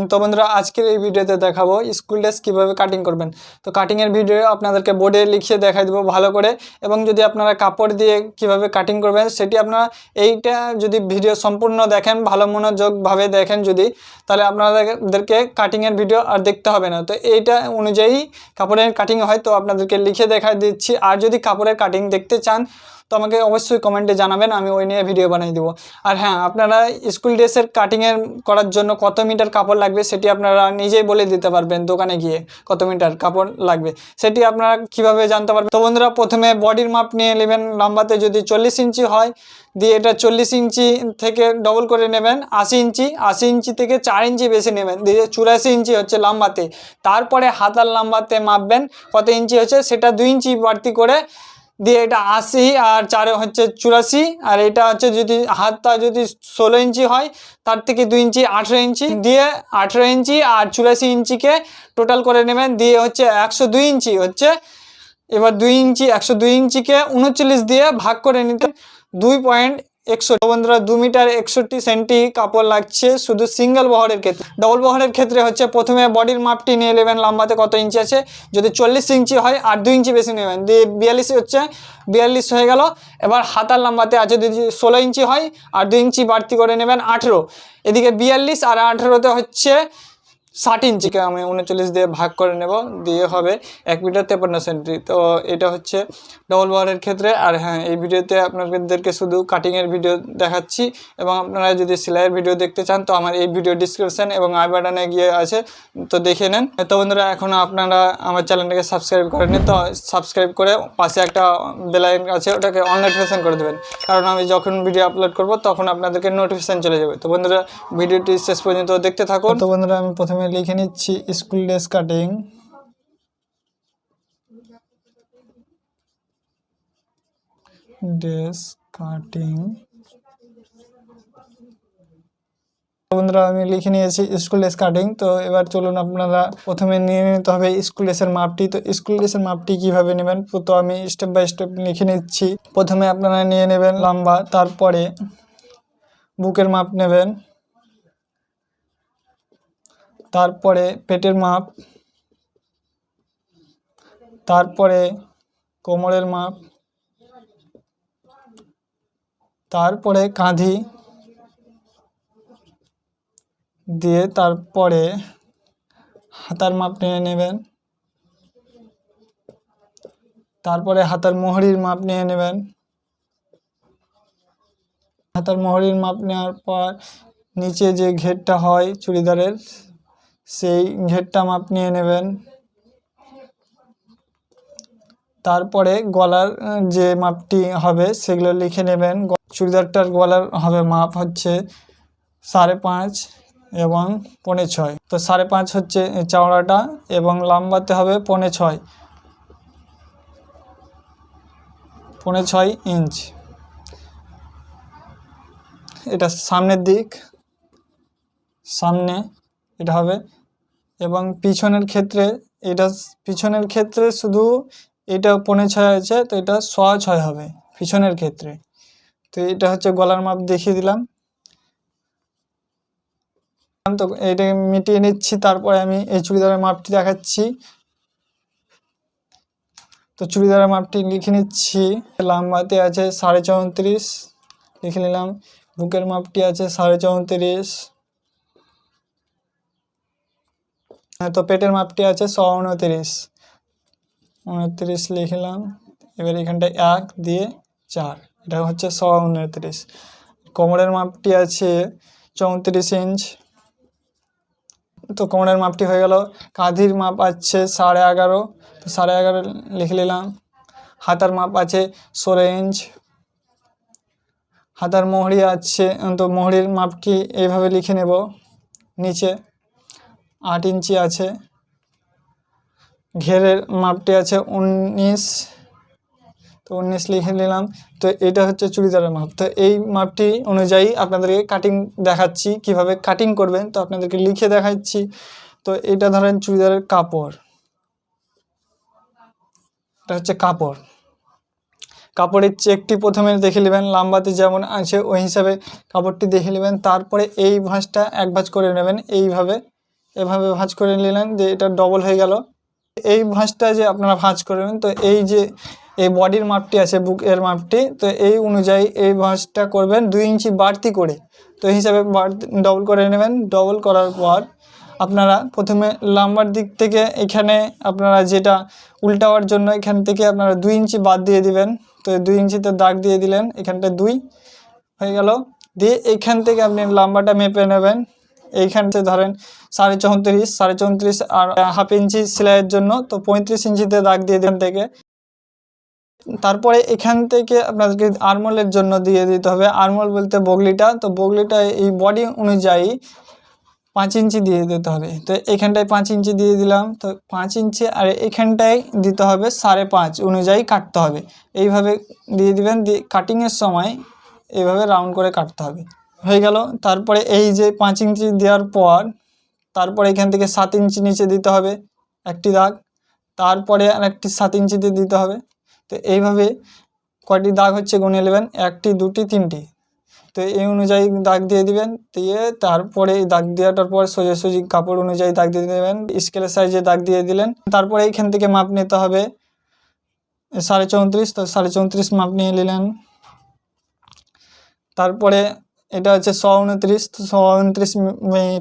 তো বন্ধুরা, আজকের এই ভিডিওতে দেখাবো স্কুল ড্রেস কীভাবে কাটিং করবেন। তো কাটিংয়ের ভিডিও আপনাদেরকে বোর্ডে লিখিয়ে দেখাই দেবো ভালো করে। এবং যদি আপনারা কাপড় দিয়ে কীভাবে কাটিং করবেন, সেটি আপনারা এইটা যদি ভিডিও সম্পূর্ণ দেখেন, ভালো মনোযোগভাবে দেখেন যদি, তাহলে আপনাদেরকে কাটিংয়ের ভিডিও আর দেখতে হবে না। তো এইটা অনুযায়ী কাপড়ের কাটিং হয়, তো আপনাদেরকে লিখে দেখা দিচ্ছি। আর যদি কাপড়ের কাটিং দেখতে চান, তো আমাকে অবশ্যই কমেন্টে জানাবেন, আমি ওই নিয়ে ভিডিও বানিয়ে দেবো। আর হ্যাঁ আপনারা স্কুল ড্রেসের কাটিংয়ের করার জন্য কত মিটার কাপড় লাগবে সেটি আপনারা নিজেই বলে দিতে পারবেন দোকানে গিয়ে কত মিটার কাপড় লাগবে। সেটি আপনারা কীভাবে জানতে পারবেন? তো বন্ধুরা, প্রথমে বডির মাপ নিয়ে নেবেন। লম্বাতে যদি চল্লিশ ইঞ্চি হয়, দিয়ে এটা চল্লিশ ইঞ্চি থেকে ডবল করে নেবেন, আশি ইঞ্চি আশি ইঞ্চি থেকে চার ইঞ্চি বেশি নেবেন। দিয়ে চুরাশি ইঞ্চি হচ্ছে লম্বাতে। তারপরে হাতার লম্বাতে মাপবেন, কত ইঞ্চি হচ্ছে সেটা দুই ইঞ্চি বাড়তি করে দিয়ে এটা আশি আর চারে হচ্ছে চুরাশি। আর এটা হচ্ছে যদি হাতটা যদি ষোলো ইঞ্চি হয়, তার থেকে দুই ইঞ্চি আঠেরো ইঞ্চি। দিয়ে আঠেরো ইঞ্চি আর চুরাশি ইঞ্চিকে টোটাল করে নেবেন, দিয়ে হচ্ছে একশো দুই ইঞ্চি হচ্ছে। এবার দুই ইঞ্চি, একশো দুই ইঞ্চিকে উনচল্লিশ দিয়ে ভাগ করে নিতে দুই পয়েন্ট একষট্টি। বন্ধুরা, দু মিটার একষট্টি সেন্টি কাপড় লাগছে শুধু সিঙ্গেল বহরের ক্ষেত্রে। ডবল বহরের ক্ষেত্রে হচ্ছে প্রথমে বডির মাপটি নিয়ে নেবেন লম্বাতে কত ইঞ্চি আছে। যদি চল্লিশ ইঞ্চি হয়, আর দুই ইঞ্চি বেশি নেবেন। দিয়ে বিয়াল্লিশ হচ্ছে, বিয়াল্লিশ হয়ে গেল। এবার হাতার লম্বাতে আছে যদি ষোলো ইঞ্চি হয়, আর দুই ইঞ্চি বাড়তি করে নেবেন আঠেরো। এদিকে বিয়াল্লিশ আর আঠেরোতে হচ্ছে ষাট ইঞ্চিকে আমি উনচল্লিশ দিয়ে ভাগ করে নেব, দিয়ে হবে এক মিটার তেপান্ন সেন্টি। তো এটা হচ্ছে ডবল বারের ক্ষেত্রে। আর হ্যাঁ এই ভিডিওতে আপনাদেরকে শুধু কাটিংয়ের ভিডিও দেখাচ্ছি এবং আপনারা যদি সেলাইয়ের ভিডিও দেখতে চান, তো আমার এই ভিডিও ডিসক্রিপশান এবং আই বাটনে গিয়ে আছে, তো দেখে নেন। তো বন্ধুরা এখনও আপনারা আমার চ্যানেলটাকে সাবস্ক্রাইব করেননি, তো সাবস্ক্রাইব করে পাশে একটা বেলাইন আছে, ওটাকে অন নোটিফিকেশান করে দেবেন। কারণ আমি যখন ভিডিও আপলোড করব, তখন আপনাদেরকে নোটিফিকেশান চলে যাবে। তো বন্ধুরা, ভিডিওটি শেষ পর্যন্ত দেখতে থাকুন। তো বন্ধুরা, আমি প্রথমে লিখে নিচ্ছি school dress cutting. Dress cutting. বন্ধুরা, আমি লিখে নিয়েছি স্কুল ড্রেস কাটিং। তো এবার চলুন আপনারা প্রথমে নিয়ে নিতে হবে স্কুল ড্রেসের মাপটি। তো স্কুল ড্রেসের মাপটি কীভাবে নেবেন? তো আমি স্টেপ বাই স্টেপ লিখে নিচ্ছি। প্রথমে আপনারা নিয়ে নেবেন লম্বা, তারপরে বুকের মাপ নেবেন। তারপরে পেটের মাপ, তারপরে কোমরের মাপ, তারপরে কাঁধি দিয়ে তারপরে হাতার মাপ নিয়ে নেবেন, তারপরে হাতার মোহরির মাপ নিয়ে নেবেন। হাতার মোহরির মাপ নেওয়ার পর নিচে যে ঘেরটা হয় চুড়িদারের সেই ঘেরটা মাপ নিয়ে নেবেন। তারপরে গলার যে মাপটি হবে সেগুলো লিখে নেবেন। চুড়িদারটার গলার হবে মাপ হচ্ছে সাড়ে পাঁচ এবং পনে ছয়। তো সাড়ে পাঁচ হচ্ছে চওড়াটা এবং লম্বাতে হবে পনে ছয়। পৌনে ছয় ইঞ্চ। এটা সামনের দিক, সামনে এটা হবে এবং পিছনের ক্ষেত্রে এটা পিছনের ক্ষেত্রে শুধু এটা পৌনে ছয় আছে তো এটা সোয়া ছয় হবে পিছনের ক্ষেত্রে। তো এটা হচ্ছে গলার মাপ দেখিয়ে দিলাম। তো এটাকে মিটিয়ে নিচ্ছি, তারপরে আমি এই চুড়িদারের মাপটি দেখাচ্ছি। তো চুড়িদারের মাপটি লিখে নিচ্ছি। লাম্বাতে আছে সাড়ে চৌত্রিশ, লিখে নিলাম। বুকের মাপটি আছে সাড়ে চৌত্রিশ হ্যাঁ তো পেটের মাপটি আছে ছ উনত্রিশ। উনত্রিশ লিখলাম, এবার এখানটায় এক দিয়ে চার, এটা হচ্ছে ছ উনত্রিশ। কোমরের মাপটি আছে চৌত্রিশ ইঞ্চ। তো কোমরের মাপটি হয়ে গেল, কাঁধির মাপ আছে সাড়ে এগারো, তো সাড়ে এগারো লিখে নিলাম। হাতার মাপ আছে ষোলো ইঞ্চ। হাতার মোহরি আছে, তো মোহরির মাপটি এইভাবে লিখে নেব, নিচে। আট ইঞ্চি আছে। ঘেরের মাপটি আছে উনিশ। তো উনিশ লিখে নিলাম। তো এটা হচ্ছে চুড়িদারের মাপ। তো এই মাপটি অনুযায়ী আপনাদেরকে কাটিং দেখাচ্ছি, কীভাবে কাটিং করবেন। তো আপনাদেরকে লিখে দেখাচ্ছি। তো এটা ধরেন চুড়িদারের কাপড়। এটা হচ্ছে কাপড়। কাপড়ের চেকটি প্রথমে দেখে নেবেন, লাম্বাতে যেমন আছে, ওই হিসাবে কাপড়টি দেখে নেবেন। তারপরে এই ভাঁজটা এক ভাঁজ করে নেবেন। এইভাবে এভাবে ভাঁজ করে নিলেন যে এটা ডবল হয়ে গেল। এই ভাঁজটা যে আপনারা ভাঁজ করবেন, তো এই যে এই বডির মাপটি আছে বুক এর মাপটি, তো এই অনুযায়ী এই ভাঁজটা করবেন দুই ইঞ্চি বাড়তি করে। তো হিসাবে ডবল করে নেবেন। ডবল করার পর আপনারা প্রথমে লাম্বার দিক থেকে এখানে আপনারা যেটা উল্টাওয়ার জন্য এখান থেকে আপনারা দুই ইঞ্চি বাদ দিয়ে দিবেন। তো দুই ইঞ্চিতে দাগ দিয়ে দিলেন, এখানটা দুই হয়ে গেল। দিয়ে এইখান থেকে আপনি লাম্বাটা মেপে নেবেন। এইখান থেকে ধরেন সাড়ে চৌত্রিশ সাড়ে চৌত্রিশ আর হাফ ইঞ্চি সেলাইয়ের জন্য, তো পঁয়ত্রিশ ইঞ্চিতে দাগ দিয়ে দেন থেকে। তারপরে এখান থেকে আপনাদেরকে আরমোলের জন্য দিয়ে দিতে হবে। আরমোল বলতে বগলিটা, তো বগলিটা এই বডি অনুযায়ী পাঁচ ইঞ্চি দিয়ে দিতে হবে। তো এখানটায় পাঁচ ইঞ্চি দিয়ে দিলাম, তো পাঁচ ইঞ্চি আর এখানটায় দিতে হবে সাড়ে পাঁচ অনুযায়ী কাটতে হবে। এইভাবে দিয়ে দিবেন, দিয়ে কাটিংয়ের সময় এইভাবে রাউন্ড করে কাটতে হবে। হয়ে গেল। তারপরে এই যে পাঁচ ইঞ্চি দেওয়ার পর, তারপরে এখান থেকে সাত ইঞ্চি নিচে দিতে হবে একটি দাগ। তারপরে আর একটি সাত ইঞ্চিতে দিতে হবে। তো এইভাবে কয়টি দাগ হচ্ছে গুনে নেবেন একটি, দুটি, তিনটি। তো এই অনুযায়ী দাগ দিয়ে দিবেন, দিয়ে তারপরে এই দাগ দেওয়াটার পর সোজাসুজি কাপড় অনুযায়ী দাগ দিয়ে দেবেন, স্কেলের সাইজে দাগ দিয়ে দিলেন। তারপরে এইখান থেকে মাপ নিতে হবে সাড়ে চৌত্রিশ, তো সাড়ে চৌত্রিশ মাপ নিয়ে নিলেন। তারপরে এটা হচ্ছে ছ উনত্রিশ, তো ছ উনত্রিশ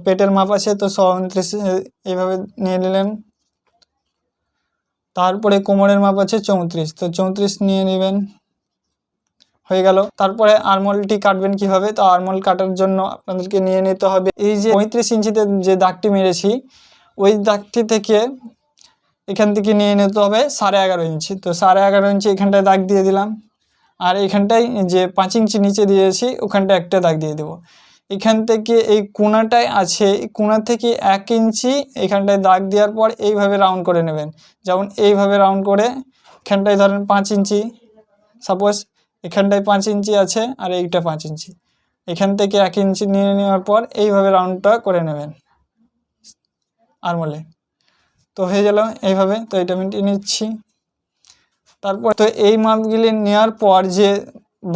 পেটের মাপ আছে, তো ছ উনত্রিশ এইভাবে নিয়ে নিলেন। তারপরে কোমরের মাপ আছে চৌত্রিশ, তো চৌত্রিশ নিয়ে নেবেন। হয়ে গেল। তারপরে আরমলটি কাটবেন কীভাবে? তো আরমল কাটার জন্য আপনাদেরকে নিয়ে নিতে হবে। এই যে পঁয়ত্রিশ ইঞ্চিতে যে দাগটি মেরেছি, ওই দাগটি থেকে এখান থেকে নিয়ে নিতে হবে সাড়ে এগারো ইঞ্চি। তো সাড়ে এগারো ইঞ্চি এখানটায় দাগ দিয়ে দিলাম। আর এখানটায় যে পাঁচ ইঞ্চি নিচে দিয়েছি ওখানটায় একটা দাগ দিয়ে দেবো। এখান থেকে এই কোনাটায় আছে, এই কোনা থেকে এক ইঞ্চি, এখানটায় দাগ দেওয়ার পর এইভাবে রাউন্ড করে নেবেন। যেমন এইভাবে রাউন্ড করে, এখানটায় ধরেন পাঁচ ইঞ্চি, সাপোজ এখানটায় পাঁচ ইঞ্চি আছে আর এইটা পাঁচ ইঞ্চি। এখান থেকে এক ইঞ্চি নিয়ে নেওয়ার পর এইভাবে রাউন্ডটা করে নেবেন। আরমলে তো হয়ে গেল এইভাবে, তো এটা মিটিয়ে নিচ্ছি। তারপর তো এই মাপগুলি নেওয়ার পর যে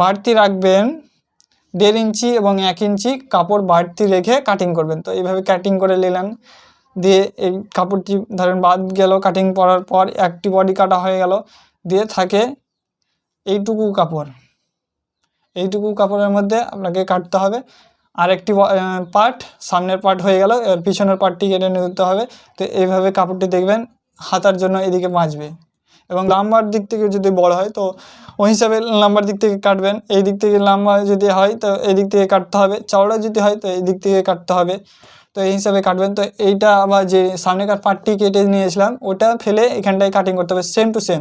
বাড়তি রাখবেন, দেড় ইঞ্চি এবং এক ইঞ্চি কাপড় বাড়তি রেখে কাটিং করবেন। তো এইভাবে কাটিং করে নিলেন, দিয়ে এই কাপড়টি ধরেন বাদ গেল কাটিং করার পর একটি বডি কাটা হয়ে গেল, দিয়ে থাকে এইটুকু কাপড়। এইটুকু কাপড়ের মধ্যে আপনাকে কাটতে হবে। আরেকটি পার্ট সামনের পার্ট হয়ে গেল, এবার পিছনের পার্টটি কেটে নিতে হবে। তো এইভাবে কাপড়টি দেখবেন, হাতার জন্য এদিকে বাঁচবে এবং লাম্বার দিক থেকে যদি বড় হয়, তো ওই হিসাবে লাম্বার দিক থেকে কাটবেন। এই দিক থেকে লাম্বা যদি হয়, তো এই দিক থেকে কাটতে হবে। চওড়া যদি হয়, তো এই দিক থেকে কাটতে হবে। তো এই হিসাবে কাটবেন। তো এইটা আবার যে সামনেকার পার্টটি কেটে নিয়েছিলাম, ওটা ফেলে এখানটায় কাটিং করতে হবে। সেম টু সেম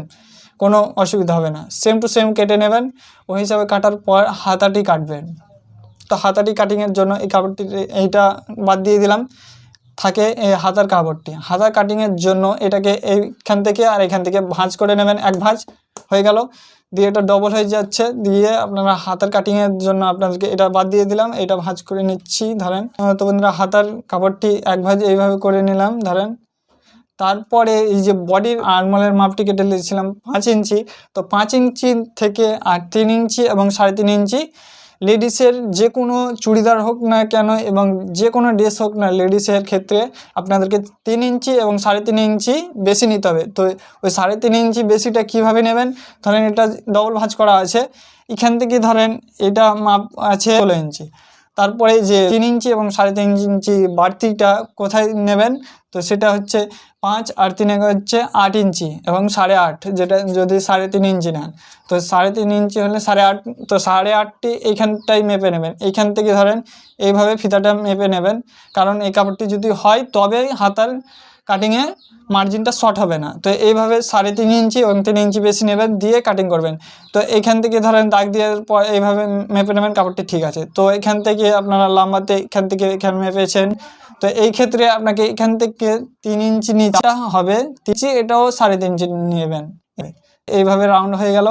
কোনো অসুবিধা হবে না। সেম টু সেম কেটে নেবেন। ওই হিসাবে কাটার পর হাতাটি কাটবেন। তো হাতাটি কাটিংয়ের জন্য এই কাপড়টি এইটা বাদ দিয়ে দিলাম। থাকে এই হাতার কাপড়টি হাতার কাটিংয়ের জন্য এটাকে এইখান থেকে আর এখান থেকে ভাঁজ করে নেবেন, এক ভাঁজ হয়ে গেল। দিয়ে এটা ডবল হয়ে যাচ্ছে। দিয়ে আপনারা হাতার কাটিংয়ের জন্য আপনাদেরকে এটা বাদ দিয়ে দিলাম। এটা ভাঁজ করে নিচ্ছি, ধরেন। তো বন্ধুরা, হাতার কাপড়টি এক ভাঁজ এইভাবে করে নিলাম, ধরেন। তারপরে এই যে বডির আরমলের মাপটি কেটে নিয়েছিলাম পাঁচ ইঞ্চি। তো পাঁচ ইঞ্চি থেকে আর তিন ইঞ্চি এবং সাড়ে তিন ইঞ্চি লেডিসের যে কোনো চুড়িদার হোক না কেন এবং যে কোনো ড্রেস হোক না, লেডিসের ক্ষেত্রে আপনাদেরকে তিন ইঞ্চি এবং সাড়ে তিন ইঞ্চি বেশি নিতে হবে। তো ওই সাড়ে তিন ইঞ্চি বেশিটা কীভাবে নেবেন? ধরেন এটা ডবল ভাঁজ করা আছে। এখান থেকে ধরেন এটা মাপ আছে ষোলো ইঞ্চি। তারপরে যে তিন ইঞ্চি এবং সাড়ে তিন ইঞ্চি বাড়তিটা কোথায় নেবেন? তো সেটা হচ্ছে পাঁচ আর তিন এক হচ্ছে আট ইঞ্চি এবং সাড়ে আট, যেটা যদি সাড়ে তিন ইঞ্চি নেন। তো সাড়ে তিন ইঞ্চি হলে সাড়ে আট, তো সাড়ে আটটি এইখানটাই মেপে নেবেন। এইখান থেকে ধরেন এইভাবে ফিতাটা মেপে নেবেন। কারণ এই কাপড়টি যদি হয়, তবে হাতার কাটিংয়ে মার্জিনটা শর্ট হবে না। তো এইভাবে সাড়ে তিন ইঞ্চি এবং তিন ইঞ্চি বেশি নেবেন, দিয়ে কাটিং করবেন। তো এইখান থেকে ধরেন দাগ দেওয়ার পর এইভাবে মেপে নেবেন, কাপড়টি ঠিক আছে। তো এখান থেকে আপনারা লম্বাতে এখান থেকে এখানে মেপেছেন। তো এই ক্ষেত্রে আপনাকে এখান থেকে তিন ইঞ্চি নিচে হবে তিনচি এটাও সাড়ে তিন ইঞ্চি নেবেন। এইভাবে রাউন্ড হয়ে গেল।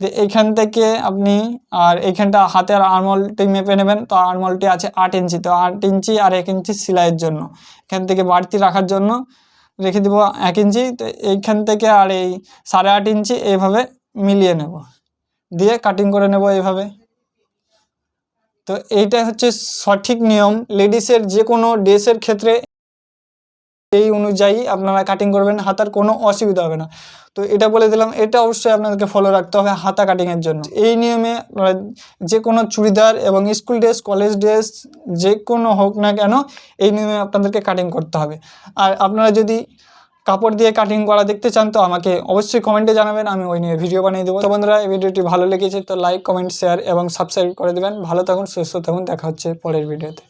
যে এইখান থেকে আপনি, আর এইখানটা হাতের আরমলটি মেপে নেবেন। তো আরমলটি আছে আট ইঞ্চি। তো আট ইঞ্চি আর এক ইঞ্চি সেলাইয়ের জন্য। এখান থেকে বাড়তি রাখার জন্য রেখে দেবো এক ইঞ্চি। তো এইখান থেকে আর এই সাড়ে আট ইঞ্চি এইভাবে মিলিয়ে নেব। দিয়ে কাটিং করে নেব এইভাবে। তো এইটা হচ্ছে সঠিক নিয়ম। লেডিসের যে কোনো ড্রেসের ক্ষেত্রে এই অনুযায়ী আপনারা কাটিং করবেন, হাতার কোনো অসুবিধা হবে না। তো এটা বলে দিলাম, এটা অবশ্যই আপনাদেরকে ফলো রাখতে হবে হাতা কাটিংয়ের জন্য। এই নিয়মে যে কোনো চুড়িদার এবং স্কুল ড্রেস কলেজ ড্রেস যে কোনো হোক না কেন, এই নিয়মে আপনাদেরকে কাটিং করতে হবে। আর আপনারা যদি কাপড় দিয়ে কাটিং করা দেখতে চান তো আমাকে অবশ্যই কমেন্টে জানাবেন, আমি ওই নিয়ে ভিডিও বানিয়ে দেবো। তো বন্ধুরা, এই ভিডিওটি ভালো লেগেছে তো লাইক কমেন্ট শেয়ার এবং সাবস্ক্রাইব করে দেবেন। ভালো থাকুন, সুস্থ থাকুন, দেখা হচ্ছে পরের ভিডিওতে